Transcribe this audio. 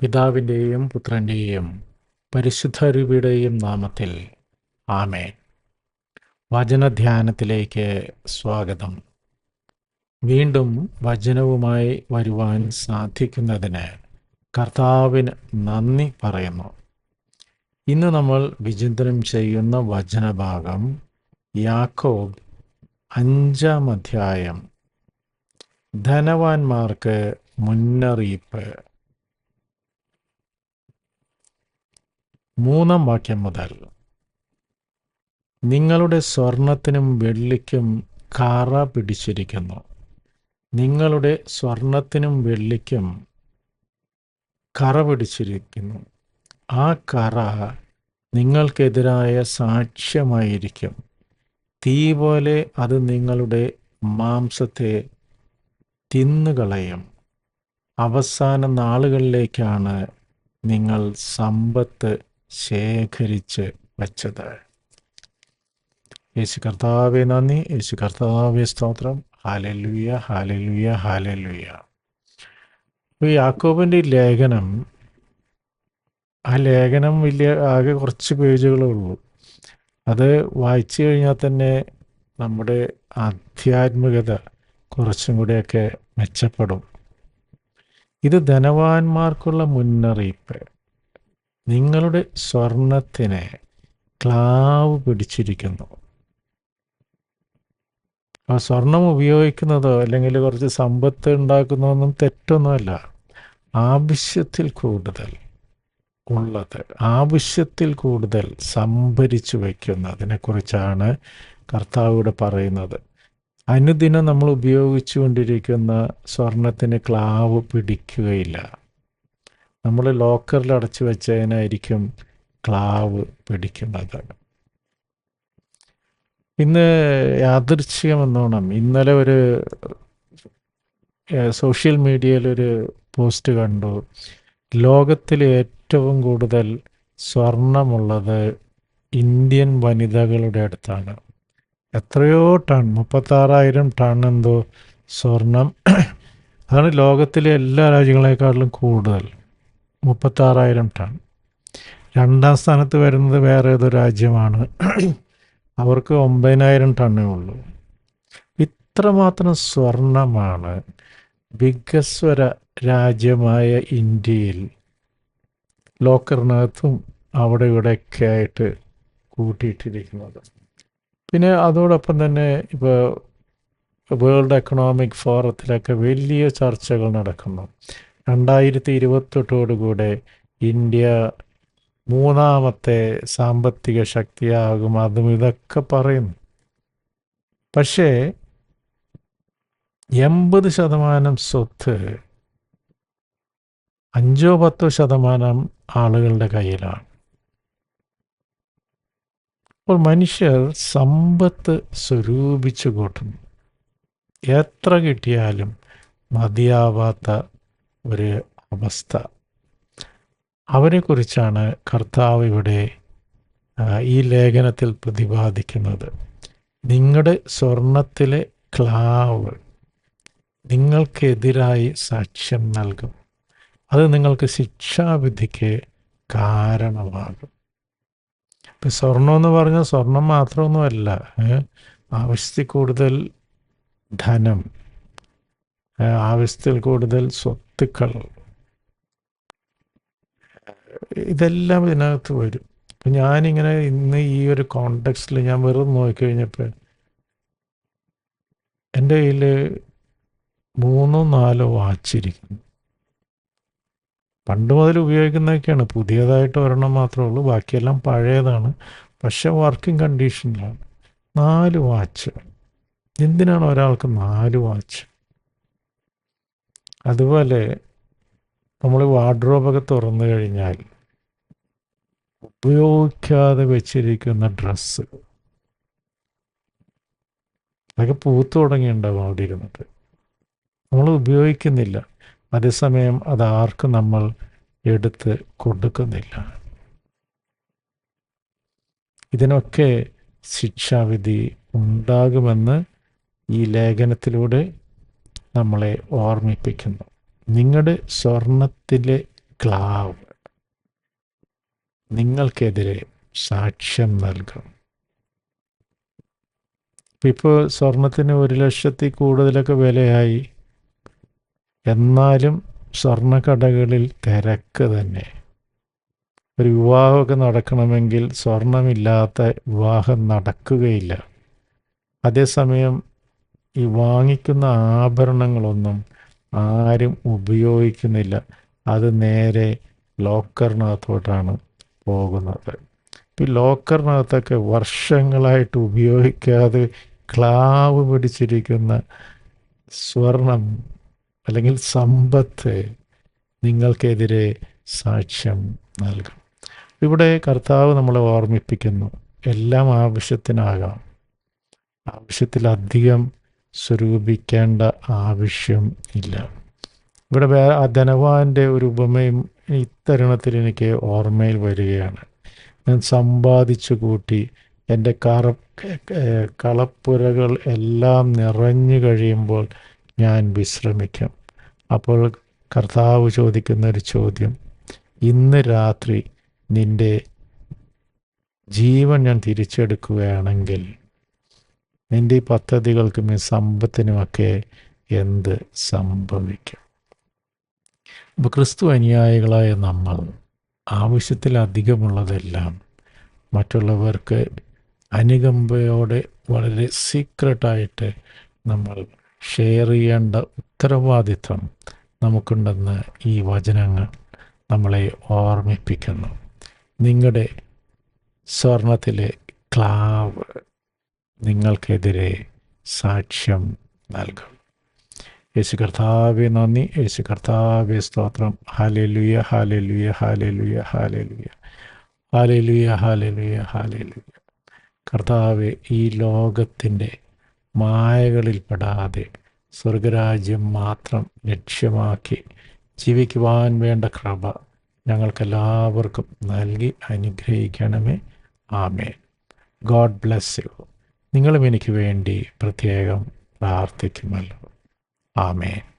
പിതാവിന്റെയും പുത്രന്റെയും പരിശുദ്ധരുവിയുടെയും നാമത്തിൽ. ആമേൻ. വചനധ്യാനത്തിലേക്ക് സ്വാഗതം. വീണ്ടും വചനവുമായി വരുവാൻ സാധിക്കുന്നതിന് കർത്താവിന് നന്ദി പറയുന്നു. ഇന്ന് നമ്മൾ വിചിന്തനം ചെയ്യുന്ന വചനഭാഗം യാക്കോബ് അഞ്ചാം അധ്യായം. ധനവാന്മാർക്ക് മുന്നറിയിപ്പ്. മൂന്നാം വാക്യം മുതൽ. നിങ്ങളുടെ സ്വർണത്തിനും വെള്ളിക്കും കാറ പിടിച്ചിരിക്കുന്നു. നിങ്ങളുടെ സ്വർണത്തിനും വെള്ളിക്കും കറ പിടിച്ചിരിക്കുന്നു. ആ കറ നിങ്ങൾക്കെതിരായ സാക്ഷ്യമായിരിക്കും. തീ പോലെ അത് നിങ്ങളുടെ മാംസത്തെ തിന്നുകളയും. അവസാന നാളുകളിലേക്കാണ് നിങ്ങൾ സമ്പത്ത് ശേഖരിച്ച് വച്ചത് യേശു കർത്താവെ നന്ദി. യേശു കർത്താവെ സ്തോത്രം. ഹാലലുയ ഹാലലുയ ഹാലലുയ ഈ യാക്കോബിന്റെ ലേഖനം ആ ലേഖനം വലിയ ആകെ കുറച്ച് പേജുകളേ ഉള്ളൂ. അത് വായിച്ചു കഴിഞ്ഞാൽ തന്നെ നമ്മുടെ ആധ്യാത്മികത കുറച്ചും കൂടെയൊക്കെ മെച്ചപ്പെടും. ഇത് ധനവാന്മാർക്കുള്ള മുന്നറിയിപ്പ്. നിങ്ങളുടെ സ്വർണത്തിന് ക്ലാവ് പിടിച്ചിരിക്കുന്നു. ആ സ്വർണം ഉപയോഗിക്കുന്നതോ അല്ലെങ്കിൽ കുറച്ച് സമ്പത്ത് ഉണ്ടാക്കുന്നതൊന്നും തെറ്റൊന്നുമല്ല. ആവശ്യത്തിൽ കൂടുതൽ ഉള്ളത് ആവശ്യത്തിൽ കൂടുതൽ സംഭരിച്ചു വയ്ക്കുന്നതിനെക്കുറിച്ചാണ് കർത്താവിടെ പറയുന്നത്. അനുദിനം നമ്മൾ ഉപയോഗിച്ചു കൊണ്ടിരിക്കുന്ന സ്വർണത്തിന് ക്ലാവ് പിടിക്കുകയില്ല. നമ്മൾ ലോക്കറിൽ അടച്ചു വെച്ചതിനായിരിക്കും ക്ലാവ് പിടിക്കുന്നത് ഇന്ന് യാദൃച്ഛികമെന്നോണം ഇന്നലെ ഒരു സോഷ്യൽ മീഡിയയിലൊരു പോസ്റ്റ് കണ്ടു. ലോകത്തിൽ ഏറ്റവും കൂടുതൽ സ്വർണമുള്ളത് ഇന്ത്യൻ വനിതകളുടെ അടുത്താണ്. എത്രയോ ടൺ മുപ്പത്താറായിരം ടൺ എന്തോ സ്വർണം. അതാണ് ലോകത്തിലെ എല്ലാ രാജ്യങ്ങളെക്കാട്ടിലും കൂടുതൽ. മുപ്പത്താറായിരം ടൺ. രണ്ടാം സ്ഥാനത്ത് വരുന്നത് വേറെ ഏതോ രാജ്യമാണ്. അവർക്ക് ഒമ്പതിനായിരം ടണ്ണേ ഉള്ളൂ. ഇത്രമാത്രം സ്വർണമാണ് വികസ്വര രാജ്യമായ ഇന്ത്യയിൽ ലോക്കറിനകത്തും അവിടെ ഇവിടെയൊക്കെ ആയിട്ട് കൂട്ടിയിട്ടിരിക്കുന്നത്. പിന്നെ അതോടൊപ്പം തന്നെ ഇപ്പോൾ വേൾഡ് എക്കണോമിക് ഫോറത്തിലൊക്കെ വലിയ ചർച്ചകൾ നടക്കുന്നു. രണ്ടായിരത്തി ഇരുപത്തെട്ടോടുകൂടെ ഇന്ത്യ മൂന്നാമത്തെ സാമ്പത്തിക ശക്തിയാകും. അതും ഇതൊക്കെ പറയുന്നു. പക്ഷേ എൺപത് ശതമാനം സ്വത്ത് അഞ്ചോ പത്തോ ശതമാനം ആളുകളുടെ കയ്യിലാണ്. അപ്പോൾ മനുഷ്യർ സമ്പത്ത് സ്വരൂപിച്ചു കൂട്ടുന്നു. എത്ര കിട്ടിയാലും മതിയാവാത്ത ഒരു അവസ്ഥ. അവരെക്കുറിച്ചാണ് കർത്താവ് ഇവിടെ ഈ ലേഖനത്തിൽ പ്രതിപാദിക്കുന്നത്. നിങ്ങളുടെ സ്വർണത്തിലെ ക്ലാവ് നിങ്ങൾക്കെതിരായി സാക്ഷ്യം നൽകും. അത് നിങ്ങൾക്ക് ശിക്ഷാവിധിക്ക് കാരണമാകും. ഇപ്പം സ്വർണം എന്ന് പറഞ്ഞാൽ സ്വർണം മാത്രമൊന്നുമല്ല ആവശ്യത്തിൽ കൂടുതൽ ധനം ആവശ്യത്തിൽ കൂടുതൽ സ്വത്തുക്കൾ. ഇതെല്ലാം ഇതിനകത്ത് വരും. അപ്പം ഞാനിങ്ങനെ ഇന്ന് ഈ ഒരു കോണ്ടെക്സ്റ്റിൽ ഞാൻ വെറുതെ നോക്കിക്കഴിഞ്ഞപ്പോൾ എന്റെ കയ്യിൽ മൂന്നോ നാലോ വാച്ചിരിക്കുന്നു പണ്ട് മുതൽ ഉപയോഗിക്കുന്നതൊക്കെയാണ്. പുതിയതായിട്ട് ഒരെണ്ണം മാത്രമേ ഉള്ളൂ. ബാക്കിയെല്ലാം പഴയതാണ്. പക്ഷെ വർക്കിംഗ് കണ്ടീഷനിലാണ് നാല് വാച്ച് എന്തിനാണ് ഒരാൾക്ക് നാല് വാച്ച് അതുപോലെ നമ്മൾ വാർഡ്രോബൊക്കെ തുറന്നു കഴിഞ്ഞാൽ ഉപയോഗിക്കാതെ വെച്ചിരിക്കുന്ന ഡ്രസ്സ്. അതൊക്കെ പൂത്തു തുടങ്ങിയിട്ടുണ്ടാവും അവിടെ ഇരുന്നിട്ട്. നമ്മൾ ഉപയോഗിക്കുന്നില്ല. അതേസമയം അത് ആർക്കും നമ്മൾ എടുത്ത് കൊടുക്കുന്നില്ല. ഇതിനൊക്കെ ശിക്ഷാവിധി ഉണ്ടാകുമെന്ന് ഈ ലേഖനത്തിലൂടെ നമ്മളെ ഓർമ്മിപ്പിക്കുന്നു. നിങ്ങളുടെ സ്വർണത്തിലെ ക്ലാവ് നിങ്ങൾക്കെതിരെ സാക്ഷ്യം നൽകും ഇപ്പോൾ സ്വർണത്തിന് ഒരു ലക്ഷത്തി കൂടുതലൊക്കെ വിലയായി. എന്നാലും സ്വർണക്കടകളിൽ തിരക്ക് തന്നെ. ഒരു വിവാഹമൊക്കെ നടക്കണമെങ്കിൽ സ്വർണമില്ലാത്ത വിവാഹം നടക്കുകയില്ല. അതേസമയം ഈ വാങ്ങിക്കുന്ന ആഭരണങ്ങളൊന്നും ആരും ഉപയോഗിക്കുന്നില്ല. അത് നേരെ ലോക്കറിനകത്തോട്ടാണ് പോകുന്നത്. ഈ ലോക്കറിനകത്തൊക്കെ വർഷങ്ങളായിട്ട് ഉപയോഗിക്കാതെ ക്ലാവ് പിടിച്ചിരിക്കുന്ന സ്വർണം അല്ലെങ്കിൽ സമ്പത്ത് നിങ്ങൾക്കെതിരെ സാക്ഷ്യം നൽകും. ഇവിടെ കർത്താവ് നമ്മളെ ഓർമ്മിപ്പിക്കുന്നു. എല്ലാം ആവശ്യത്തിനാകാം. ആവശ്യത്തിലധികം സ്വരൂപിക്കേണ്ട ആവശ്യം ഇല്ല. ഇവിടെ ആ ധനവാന്റെ ഒരു ഉപമയും ഇത്തരുണത്തിൽ എനിക്ക് ഓർമ്മയിൽ വരികയാണ്. ഞാൻ സമ്പാദിച്ചു കൂട്ടി എന്റെ കറ കളപ്പുരകൾ എല്ലാം നിറഞ്ഞു കഴിയുമ്പോൾ ഞാൻ വിശ്രമിക്കും. അപ്പോൾ കർത്താവ് ചോദിക്കുന്ന ഒരു ചോദ്യം ഇന്ന് രാത്രി നിന്റെ ജീവൻ ഞാൻ തിരിച്ചെടുക്കുകയാണെങ്കിൽ നിന്റെ ഈ പദ്ധതികൾക്കും ഈ സമ്പത്തിനുമൊക്കെ എന്ത് സംഭവിക്കും? അപ്പോൾ ക്രിസ്തു അനുയായികളായ നമ്മൾ ആവശ്യത്തിലധികമുള്ളതെല്ലാം മറ്റുള്ളവർക്ക് അനുകമ്പയോടെ വളരെ സീക്രട്ടായിട്ട് നമ്മൾ ഷെയർ ചെയ്യേണ്ട ഉത്തരവാദിത്വം നമുക്കുണ്ടെന്ന് ഈ വചനങ്ങൾ നമ്മളെ ഓർമ്മിപ്പിക്കുന്നു. നിങ്ങളുടെ സ്വർണത്തിലെ ക്ലാവ് നിങ്ങൾക്കെതിരെ സാക്ഷ്യം നൽകും. യേശു കർത്താവെ നന്ദി. യേശു കർത്താവെ സ്തോത്രം. ഹാലലുയ ഹാലലുയ ഹാലലുയ ഹാലലുയ ഹാലലുയ ഹാലലുയ ഹാലലുയ കർത്താവെ ഈ ലോകത്തിന്റെ മായകളിൽപ്പെടാതെ സ്വർഗരാജ്യം മാത്രം ലക്ഷ്യമാക്കി ജീവിക്കുവാൻ വേണ്ട കൃപ ഞങ്ങൾക്കെല്ലാവർക്കും നൽകി അനുഗ്രഹിക്കണമേ. ആമേ ഗോഡ് ബ്ലെസ് യു. നിങ്ങളും എനിക്ക് വേണ്ടി പ്രത്യേകം പ്രാർത്ഥിക്കുമല്ലോ. ആമേൻ.